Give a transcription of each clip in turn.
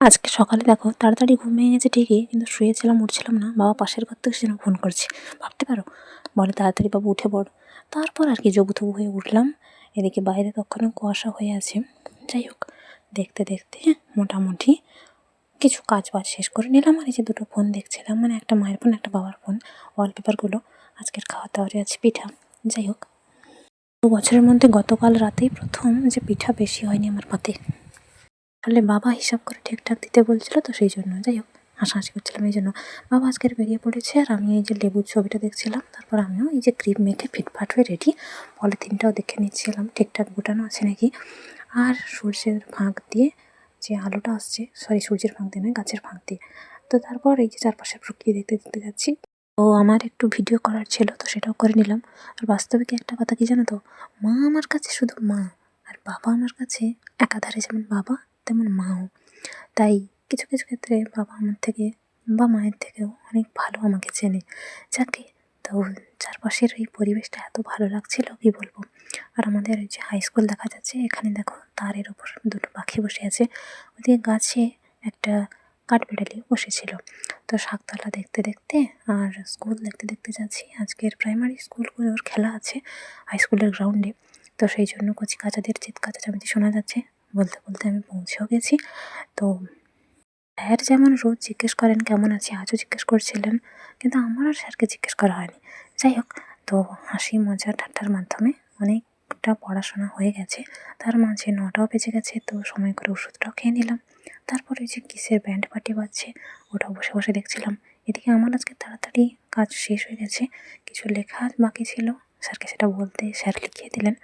আজকে সকালে দেখো, তাড়াতাড়ি ঘুম গেছে ঠিকই, কিন্তু শুয়েছিলাম, উঠছিলাম না। বাবা পাশের ঘর থেকে সেজন্য ফোন করছে। ভাবতে পারো? বলে, তাড়াতাড়ি বাবু, উঠে পড়। তারপর আর কি জবু তবু হয়ে উঠলাম। এদিকে বাইরে তখনও কুয়াশা হয়ে আছে। যাই হোক, দেখতে দেখতে মোটামুটি কিছু কাজ বাজ শেষ করে নিলাম। আর এই যে দুটো ফোন দেখছিলাম মানে একটা মায়ের ফোন, একটা বাবার ফোন ওয়ালপেপারগুলো আজকের খাওয়া দাওয়ারে আছে পিঠা। যাই হোক, দু বছরের মধ্যে গতকাল রাতেই প্রথম যে পিঠা বেশি হয়নি আমার পাতে। আসলে বাবা হিসাব করে ঠিকঠাক দিতে বলছিল তো সেই জন্য, যাই হোক, হাসাহাসি করছিলাম এই জন্য। বাবা আজকের বেরিয়ে পড়েছে আর আমি এই যে লেবুর ছবিটা দেখছিলাম, তারপর আমিও এই যে ক্রিম মেখে ফিটফাট হয়ে রেডি পলিথিনটাও দেখে নিচ্ছিলাম, ঠিকঠাক গোটানো আছে নাকি? আর সূর্যের ফাঁক দিয়ে যে আলোটা আসছে সরি সূর্যের ফাঁক দিয়ে নয়, গাছের ফাঁক দিয়ে। তো তারপর এই যে চারপাশের প্রকৃতি দেখতে দেখতে যাচ্ছি। ও আমার একটু ভিডিও করার ছিল তো সেটাও করে নিলাম। আর বাস্তবে কি একটা কথা কি জানো তো? মা আমার কাছে শুধু মা, আর বাবা আমার কাছে একাধারে যেমন বাবা তেমন মাও। তাই কিছু কিছু ক্ষেত্রে বাবা আমার থেকে বা মায়ের থেকেও অনেক ভালো আমাকে চেনে। যাকে তো চারপাশের এই পরিবেশটা এত ভালো লাগছিল, কি বলব? আর আমাদের ওই যে হাই স্কুল দেখা যাচ্ছে, এখানে দেখো তারের ওপর দুটো পাখি বসে আছে। ওদিকে গাছে একটা কাঠবিড়ালি বসেছিল। তো শাকতলা দেখতে দেখতে আর স্কুল দেখতে দেখতে যাচ্ছি। আজকের প্রাইমারি স্কুলগুলোর খেলা আছে হাই স্কুলের গ্রাউন্ডে তো সেই জন্য কচি কাচাদের চিৎকার চেঁচামেচি শোনা যাচ্ছে। বলতে বলতে আমি পৌঁছেও গেছি। তো স্যার যেমন রোজ জিজ্ঞেস করেন, কেমন আছি? আজও জিজ্ঞেস করছিলেন, কিন্তু আমার আর স্যারকে জিজ্ঞেস করা হয়নি। যাই হোক, তো হাসি মজা ঠাট্টার মাধ্যমে অনেকটা পড়াশোনা হয়ে গেছে। তার মাঝে নটাও বেজে গেছে, তো সময় করে ওষুধটাও খেয়ে নিলাম। তারপরে যে কিসের ব্যান্ড পার্টি বাজছে ওটা বসে বসে দেখছিলাম। এদিকে আমার আজকে তাড়াতাড়ি কাজ শেষ হয়ে গেছে। কিছু লেখা বাকি ছিল, স্যারকে সেটা বলতে, স্যার লিখিয়ে দিলেন।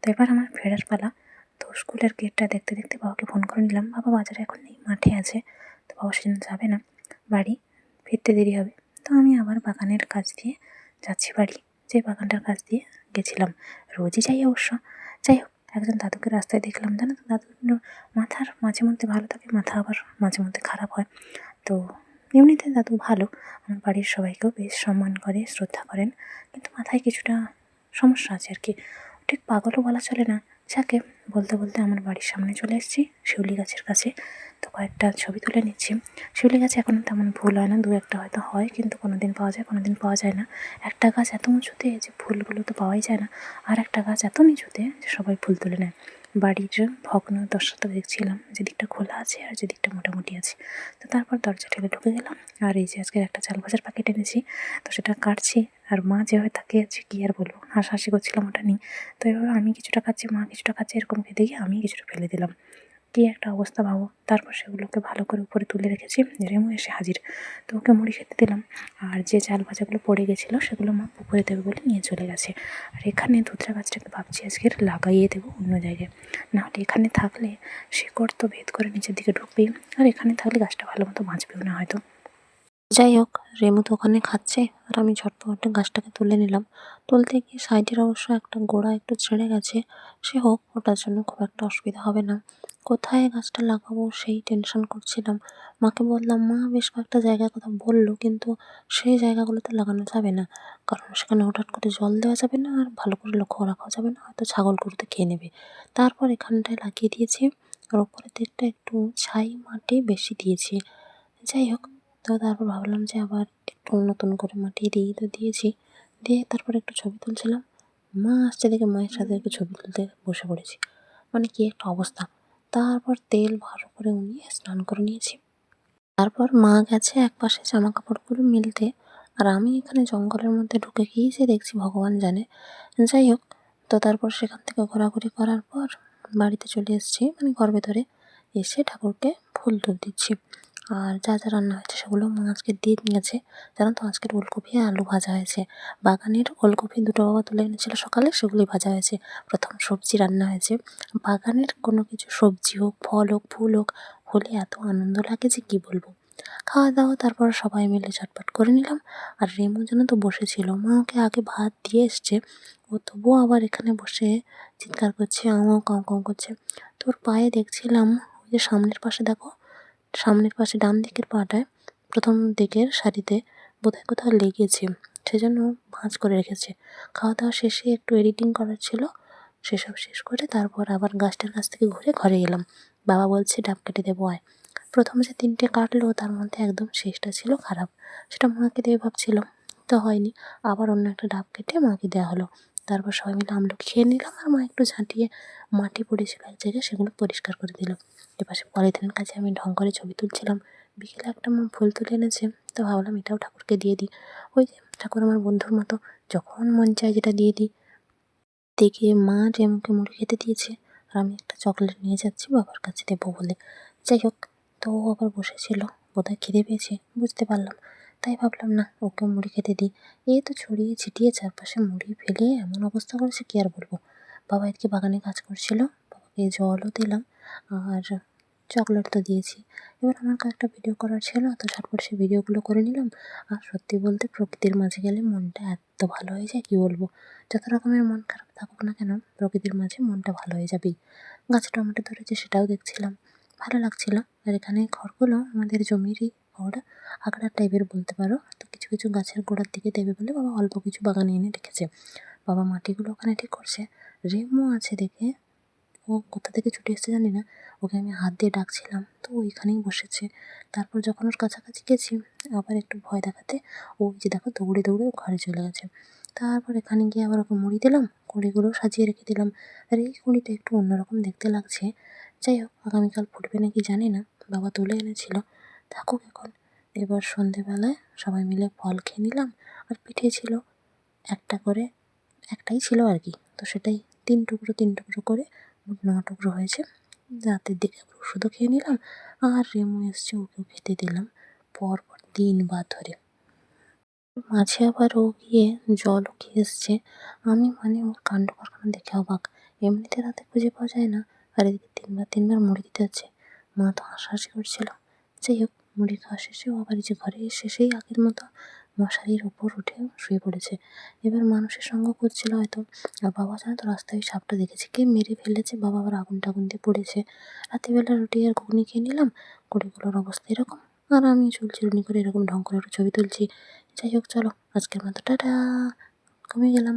তো এবার আমার ফেরার পালা। তো স্কুলের গেটটা দেখতে দেখতে বাবাকে ফোন করে নিলাম। বাবা বাজারে এখন নেই, মাঠে আছে। তো বাবা সেজন্য যাবে না। বাড়ি ফিরতে দেরি হবে। তো আমি আবার বাগানের কাজ দিয়ে যাচ্ছি বাড়ি। যে বাগানটার কাজ দিয়ে গেছিলাম। রোজই যাই অবশ্য। যাই হোক, একজন দাদুকে রাস্তায় দেখলাম। জানো তো, দাদুর মাথার মাঝে মধ্যে ভালো থাকে, মাথা আবার মাঝে মধ্যে খারাপ হয়। তো এমনিতে দাদু ভালো। আমার বাড়ির সবাইকেও বেশ সম্মান করে, শ্রদ্ধা করেন। কিন্তু মাথায় কিছুটা সমস্যা আছে আর কি। ঠিক পাগলও বলা চলে না। যাকে বলতে বলতে আমার বাড়ির সামনে চলে এসেছি, শিউলি গাছের কাছে। তো কয়েকটা ছবি তুলে নিচ্ছি। শিউলি গাছ এখনও তেমন ফুল হয় না, দু একটা হয়তো হয়, কিন্তু কোনো দিন পাওয়া যায় কোনো দিন পাওয়া যায় না। একটা গাছ এত উঁচুতে যে ফুলগুলো তো পাওয়াই যায় না, আর একটা গাছ এত নিচুতে যে সবাই ফুল তুলে নেয়। বাড়ির ভগ্ন দশাটা দেখছিলাম যেদিকটা খোলা আছে আর যেদিকটা মোটামুটি আছে। তো তারপর দরজা ঠেলে ঢুকে গেলাম আর এই যে আজকের একটা চাল ভাজার প্যাকেট এনেছি, তো সেটা কাটছি আর মা যেভাবে তাকিয়ে আছে কী আর বলব, হাসাহাসি করছিলাম ওটা নিয়ে। তো এভাবে আমি কিছুটা খাচ্ছি, মা কিছুটা খাচ্ছে এরকম খেতে গিয়ে আমি কিছুটা ফেলে দিলাম। কী একটা অবস্থা ভাবো। তারপর সেগুলোকে ভালো করে উপরে তুলে রেখেছি। রেমু এসে হাজির। তো ওকে মুড়ি খেতে দিলাম। আর যে চাল ভাজাগুলো পড়ে গেছিল, সেগুলো মা পুকুরে দেবে বলে নিয়ে চলে গেছে। আর এখানে ধুতরা গাছটাকে ভাবছি আজকের লাগাইয়ে দেবো অন্য জায়গায়। নাহলে এখানে থাকলে শিকড় তো ভেদ করে নিচের দিকে ঢুকবেই। আর এখানে থাকলে গাছটা ভালো মতো বাঁচবেও না হয়তো। যাই হোক, রেমু তো ওখানে খাচ্ছে আর আমি ঝটপট গাছটাকে তুলে নিলাম। তুলতে গিয়ে সাইডের অবশ্য একটা গোড়া একটু ছেড়ে গেছে। সে হোক, ওটার জন্য খুব একটা অসুবিধা হবে না। কোথায় গাছটা লাগাবো সেই টেনশন করছিলাম। মাকে বললাম, মা বেশ কয়েকটা জায়গার কথা বলল, কিন্তু সেই জায়গাগুলোতে লাগানো যাবে না। কারণ সেখানে হঠাৎ করে জল দেওয়া যাবে না আর ভালো করে লক্ষ্য রাখা যাবে না, হয়তো ছাগল গরুতে খেয়ে নেবে। তারপর এখানটায় লাগিয়ে দিয়েছি আর ওপরের দিকটা একটু ছাই মাটি বেশি দিয়েছি। যাই হোক তো তারপর ভাবলাম যে আবার একটু নতুন করে মাটি দিই তো দিয়েছি। দিয়ে তারপর একটু ছবি তুলছিলাম। মা আসছে দেখে মায়ের সাথে একটু ছবি তুলতে বসে পড়েছি। মানে কি একটা অবস্থা। তারপর তেল ভালো করে উনিয়ে স্নান করে নিয়েছি। তারপর মা গেছে এক পাশে জামা কাপড়গুলো মিলতে। আর আমি এখানে জঙ্গলের মধ্যে ঢুকে গিয়েছি, দেখছি ভগবান জানে। যাই হোক, তো তারপর সেখান থেকে ঘোরাঘুরি করার পর বাড়িতে চলে এসেছি মানে ঘর ভেতরে। এসে ঠাকুরকে ফুল টুল দিচ্ছি। আর যা যা রান্না হয়েছে সেগুলো মা আজকে দিয়ে নিয়েছে। জানো তো, আজকের ওলকপি আর আলু ভাজা হয়েছে। বাগানের ওলকপি দুটো বাবা তুলে এনেছিল সকালে, সেগুলি ভাজা হয়েছে। প্রথম সবজি রান্না হয়েছে। বাগানের কোনো কিছু সবজি হোক, ফল হোক, ফুল হোক, হলে এত আনন্দ লাগে যে কী বলব। খাওয়া দাওয়া, তারপর সবাই মিলে চটপট করে নিলাম। আর রেমু যেন তো বসেছিল। মা ওকে আগে ভাত দিয়ে এসছে। ও তবুও আবার এখানে বসে চিৎকার করছে আমাও কাউ কাউ করছে। তোর পায়ে দেখছিলাম, ওই যে সামনের পাশে দেখো সামনের পাশে ডান দিকের পাটায় প্রথম দিকের সারিতে বোধহয় কোথাও লেগেছে, সেজন্য ভাঁজ করে রেখেছে। খাওয়া দাওয়া শেষে একটু এডিটিং করার ছিল, সেসব শেষ করে তারপর আবার গাছটার কাছ থেকে ঘুরে ঘরে এলাম। বাবা বলছে, ডাব কেটে দেবো, আয়। প্রথম যে তিনটে কাটলো, তার মধ্যে একদম শেষটা ছিল খারাপ। সেটা মাকে দিয়ে ভাবছিলাম, তো হয়নি। আবার অন্য একটা ডাব কেটে মাকে দেওয়া হলো। তারপর সবাই মিলে আমলকি খেয়ে নিলাম আর মা একটু ঝাঁটিয়ে মাটি পড়েছিল এক জায়গায়, সেগুলো পরিষ্কার করে দিল। এপাশে পলিথিনের কাছে আমি ঢং করে ছবি তুলছিলাম। বিকেলে একটা মা ফুল তুলে এনেছে, তো ভাবলাম এটাও ঠাকুরকে দিয়ে দিই। ওই যে ঠাকুর আমার বন্ধুর মতো, যখন মন চায় যেটা দিয়ে দিই। দেখে মা রেমুকে মুড়ি খেতে দিয়েছে, আর আমি একটা চকলেট নিয়ে যাচ্ছি বাবার কাছে দেবো বলে। যাই হোক, তো আবার বসেছিল, বোধহয় খিদে পেয়েছে, বুঝতে পারলাম। তাই ভাবলাম, না ওকে মুড়ি খেতে দিই। এই তো ছড়িয়ে ছিটিয়ে চারপাশে মুড়ি ফেলে এমন অবস্থা করেছে কি আর বলব? বাবা আজকে বাগানে কাজ করছিল, বাবাকে জলও দিলাম আর চকলেট তো দিয়েছি। এবার আমার কয়েকটা ভিডিও করার ছিল, তো ঝটপট সেই ভিডিওগুলো করে নিলাম। আর সত্যি বলতে প্রকৃতির মাঝে গেলে মনটা এত ভালো হয়ে যায় কী বলব? যত রকমের মন খারাপ থাকুক না কেন, প্রকৃতির মাঝে মনটা ভালো হয়ে যাবেই। গাছে টমেটো ধরেছে সেটাও দেখছিলাম। ভালো লাগছিল। আর এখানে খড়গুলো আমাদের জমিরই খড়। আগড়ার টাইপের বলতে পারো। তো কিছু কিছু গাছের গোড়ার দিকে দেবে বলে বাবা অল্প কিছু বাগানে এনে রেখেছে। বাবা মাটিগুলো ওখানে ঠিক করছে। রেমও আছে দেখে। ও কোথা থেকে ছুটে এসেছে জানি না। ওকে আমি হাত দিয়ে ডাকছিলাম। তো ওইখানেই বসেছে। তারপর যখন ওর কাছাকাছি গেছি, আবার একটু ভয় দেখাতে, ও যে দেখো দৌড়ে দৌড়ে ঘরে চলে গেছে। তারপর এখানে গিয়ে আবার ওকে মুড়ি দিলাম, কুঁড়িগুলো সাজিয়ে রেখে দিলাম। আর এই কুঁড়িটা একটু অন্যরকম দেখতে লাগছে। যাই হোক, আগামীকাল ফুটবে নাকি জানি না। বাবা তুলে এনেছিল। থাকুক এখন। এবার সন্ধেবেলায় সবাই মিলে ফল খেয়ে নিলাম আর পিঠে ছিল একটা করে, একটাই ছিল আর কি। তো সেটাই তিন টুকরো তিন টুকরো করে ন টুকরো হয়েছে। রাতের দিকে ওষুধও খেয়ে নিলাম আর রেমু এসছে, ওকেও খেতে দিলাম পরপর তিনবার ধরে। মাঝে আবার ও গিয়ে জলও খেয়ে এসছে। আমি মানে ওর কাণ্ড কারখানা দেখে অবাক। এমনিতে রাতে খুঁজে পাওয়া যায় না। আর এদিকে তিনবার তিনবার মুড়ি দিতে হচ্ছে। মা তো হাসাহাসি করছিল। যাই হোক মুড়ি খাওয়া শেষে ও আবার যে ঘরে এসে সেই আগের মতো মশারির ওপর উঠে শুয়ে পড়েছে। এবার মানুষের সঙ্গ করছিল হয়তো। আর বাবা জানো তো রাস্তায় সাপটা দেখেছে। কে মেরে ফেলেছে? বাবা আবার আগুন টাগুন দিয়ে পড়েছে। রাত্রিবেলা রুটি আর ঘুগনি খেয়ে নিলাম। কুড়িগুলোর অবস্থা এরকম। আর আমি চুলচিরুনি করে এরকম ঢং করে একটু ছবি তুলছি। যাই হোক, চলো। আজকের মতো, টাটা। ঘুমিয়ে গেলাম।